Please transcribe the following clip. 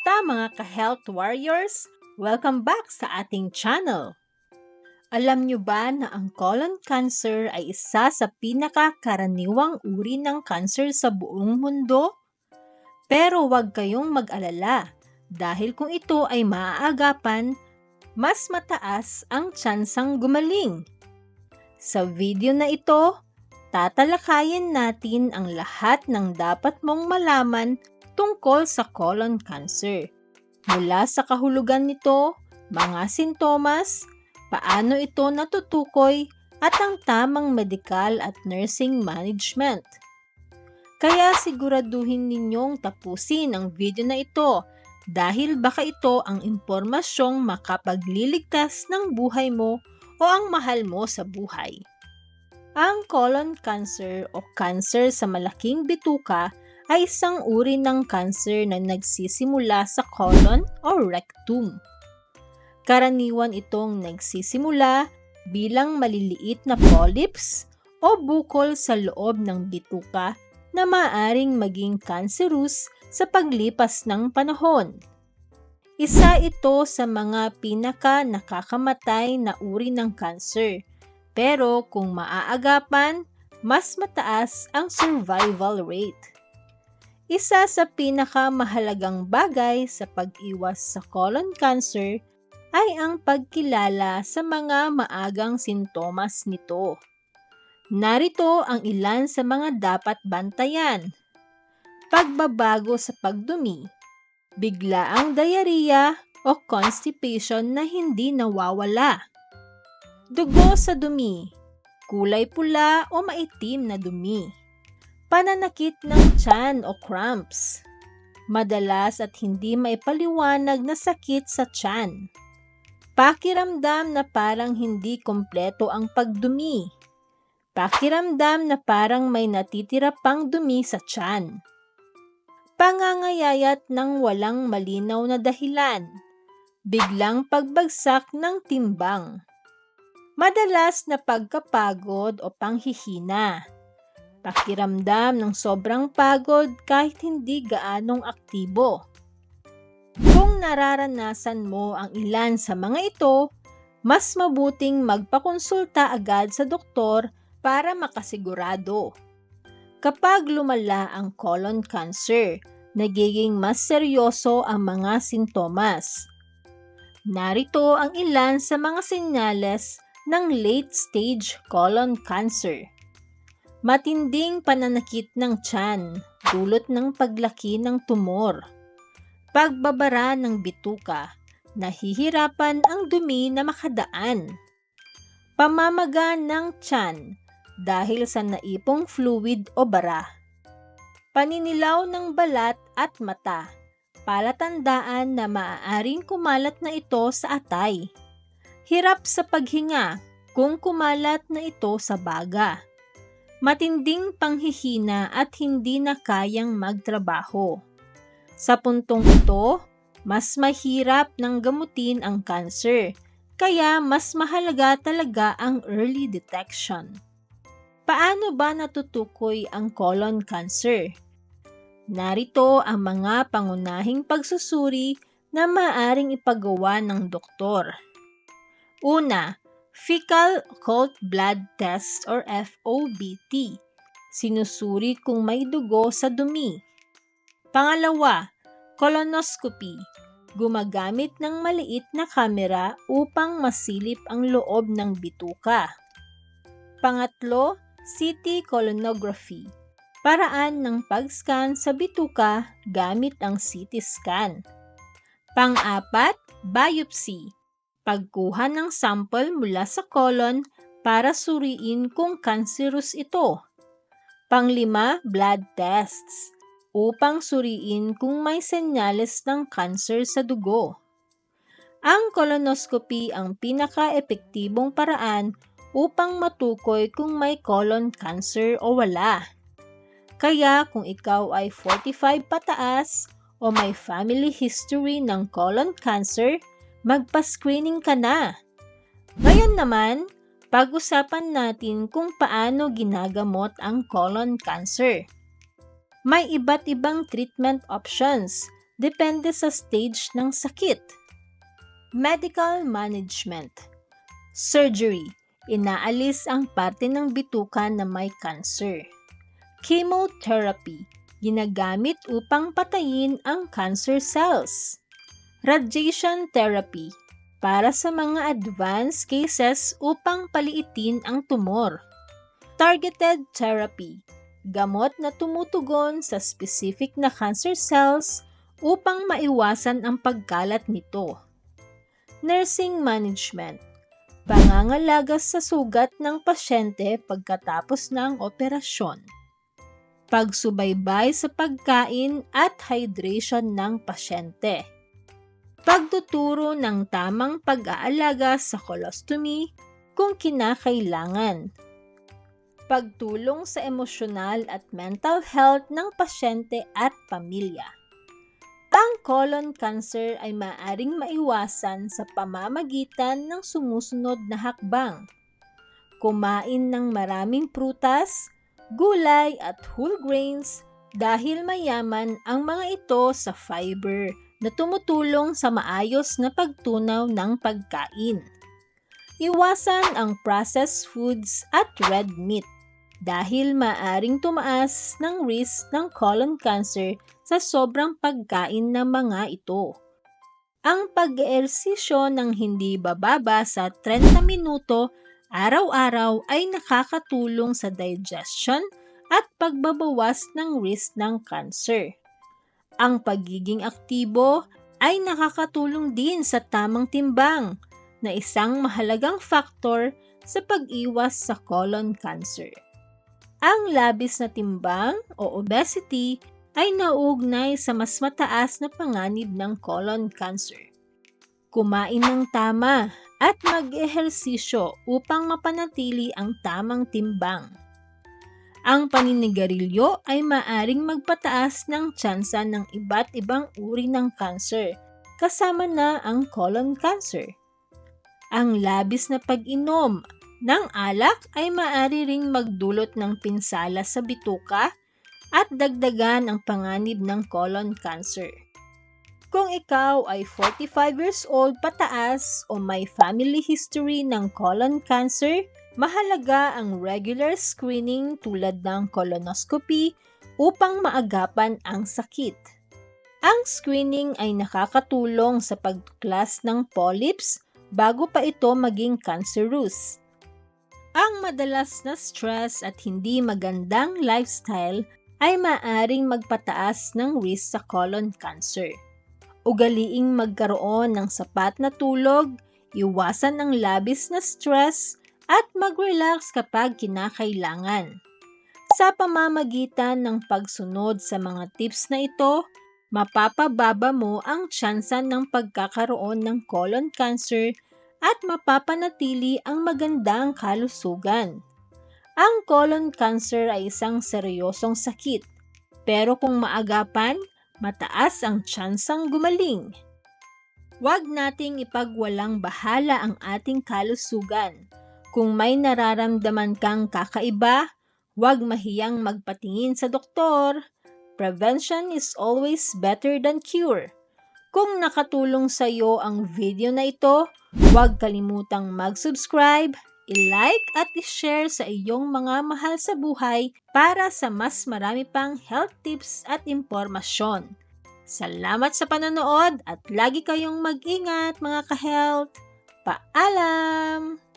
Kamusta mga ka-health warriors? Welcome back sa ating channel. Alam nyo ba na ang colon cancer ay isa sa pinakakaraniwang uri ng cancer sa buong mundo? Pero huwag kayong mag-alala dahil kung ito ay maaagapan, mas mataas ang tsansang gumaling. Sa video na ito, tatalakayin natin ang lahat ng dapat mong malaman tungkol sa colon cancer. Mula sa kahulugan nito, mga sintomas, paano ito natutukoy, at ang tamang medical at nursing management. Kaya siguraduhin ninyong tapusin ang video na ito dahil baka ito ang impormasyong makapagliligtas ng buhay mo o ang mahal mo sa buhay. Ang colon cancer o cancer sa malaking bituka ay isang uri ng cancer na nagsisimula sa colon o rectum. Karaniwan itong nagsisimula bilang maliliit na polyps o bukol sa loob ng bituka na maaring maging cancerous sa paglipas ng panahon. Isa ito sa mga pinaka nakakamatay na uri ng cancer, pero kung maaagapan, mas mataas ang survival rate. Isa sa pinakamahalagang bagay sa pag-iwas sa colon cancer ay ang pagkilala sa mga maagang sintomas nito. Narito ang ilan sa mga dapat bantayan. Pagbabago sa pagdumi, biglaang diarrhea o constipation na hindi nawawala. Dugo sa dumi, kulay pula o maitim na dumi pananakit ng tiyan o cramps. Madalas at hindi maipaliwanag na sakit sa tiyan. Pakiramdam na parang hindi kompleto ang pagdumi. Pakiramdam na parang may natitira pang dumi sa tiyan. Pangangayayat ng walang malinaw na dahilan. Biglang pagbagsak ng timbang. Madalas na pagkapagod o panghihina pakiramdam ng sobrang pagod kahit hindi gaanong aktibo. Kung nararanasan mo ang ilan sa mga ito, mas mabuting magpakonsulta agad sa doktor para makasigurado. Kapag lumala ang colon cancer, nagiging mas seryoso ang mga sintomas. Narito ang ilan sa mga senyales ng late-stage colon cancer. Matinding pananakit ng tiyan, dulot ng paglaki ng tumor. Pagbabara ng bituka, nahihirapan ang dumi na makadaan. Pamamaga ng tiyan dahil sa naipong fluid o bara. Paninilaw ng balat at mata, palatandaan na maaaring kumalat na ito sa atay. Hirap sa paghinga kung kumalat na ito sa baga matinding panghihina at hindi na kayang magtrabaho. Sa puntong ito, mas mahirap ng gamutin ang cancer, kaya mas mahalaga talaga ang early detection. Paano ba natutukoy ang colon cancer? Narito ang mga pangunahing pagsusuri na maaring ipagawa ng doktor. Una, Fecal Occult Blood Test or FOBT. Sinusuri kung may dugo sa dumi. Pangalawa, colonoscopy. Gumagamit ng maliit na kamera upang masilip ang loob ng bituka. Pangatlo, CT colonography. Paraan ng pag-scan sa bituka gamit ang CT scan. Pang-apat, biopsy pagkuha ng sample mula sa colon para suriin kung cancerous ito. Panglima, blood tests upang suriin kung may senyales ng cancer sa dugo. Ang colonoscopy ang pinaka-epektibong paraan upang matukoy kung may colon cancer o wala. Kaya kung ikaw ay 45 pataas o may family history ng colon cancer, magpa-screening ka na. Ngayon naman, pag-usapan natin kung paano ginagamot ang colon cancer. May iba't ibang treatment options depende sa stage ng sakit. Medical management. Surgery. Inaalis ang parte ng bituka na may cancer. Chemotherapy. Ginagamit upang patayin ang cancer cells. Radiation therapy. Para sa mga advanced cases upang paliitin ang tumor. Targeted therapy. Gamot na tumutugon sa specific na cancer cells upang maiwasan ang pagkalat nito. Nursing management pangangalaga sa sugat ng pasyente pagkatapos ng operasyon. Pagsubaybay sa pagkain at hydration ng pasyente. Pagtuturo ng tamang pag-aalaga sa colostomy kung kinakailangan. Pagtulong sa emosyonal at mental health ng pasyente at pamilya. Ang colon cancer ay maaring maiwasan sa pamamagitan ng sumusunod na hakbang. Kumain ng maraming prutas, gulay at whole grains dahil mayaman ang mga ito sa fiber na tumutulong sa maayos na pagtunaw ng pagkain. Iwasan ang processed foods at red meat dahil maaring tumaas ng risk ng colon cancer sa sobrang pagkain ng mga ito. Ang pag-eersisyo ng hindi bababa sa 30 minuto araw-araw ay nakakatulong sa digestion at pagbabawas ng risk ng cancer. Ang pagiging aktibo ay nakakatulong din sa tamang timbang na isang mahalagang faktor sa pag-iwas sa colon cancer. Ang labis na timbang o obesity ay nauugnay sa mas mataas na panganib ng colon cancer. Kumain ng tama at mag-ehersisyo upang mapanatili ang tamang timbang. Ang paninigarilyo ay maaring magpataas ng tsansa ng iba't ibang uri ng cancer, kasama na ang colon cancer. Ang labis na pag-inom ng alak ay maaari ring magdulot ng pinsala sa bituka at dagdagan ang panganib ng colon cancer. Kung ikaw ay 45 years old pataas o may family history ng colon cancer, mahalaga ang regular screening tulad ng colonoscopy upang maagapan ang sakit. Ang screening ay nakakatulong sa pagtuklas ng polyps bago pa ito maging cancerous. Ang madalas na stress at hindi magandang lifestyle ay maaring magpataas ng risk sa colon cancer. Ugaliing magkaroon ng sapat na tulog, iwasan ang labis na stress, at mag-relax kapag kinakailangan. Sa pamamagitan ng pagsunod sa mga tips na ito, mapapababa mo ang tsansa ng pagkakaroon ng colon cancer at mapapanatili ang magandang kalusugan. Ang colon cancer ay isang seryosong sakit, pero kung maagapan, mataas ang tsansang gumaling. Huwag nating ipagwalang bahala ang ating kalusugan. Kung may nararamdaman kang kakaiba, huwag mahiyang magpatingin sa doktor. Prevention is always better than cure. Kung nakatulong sa iyo ang video na ito, huwag kalimutang mag-subscribe, i-like at i-share sa iyong mga mahal sa buhay para sa mas marami pang health tips at impormasyon. Salamat sa panonood at lagi kayong mag-ingat mga ka-health. Paalam!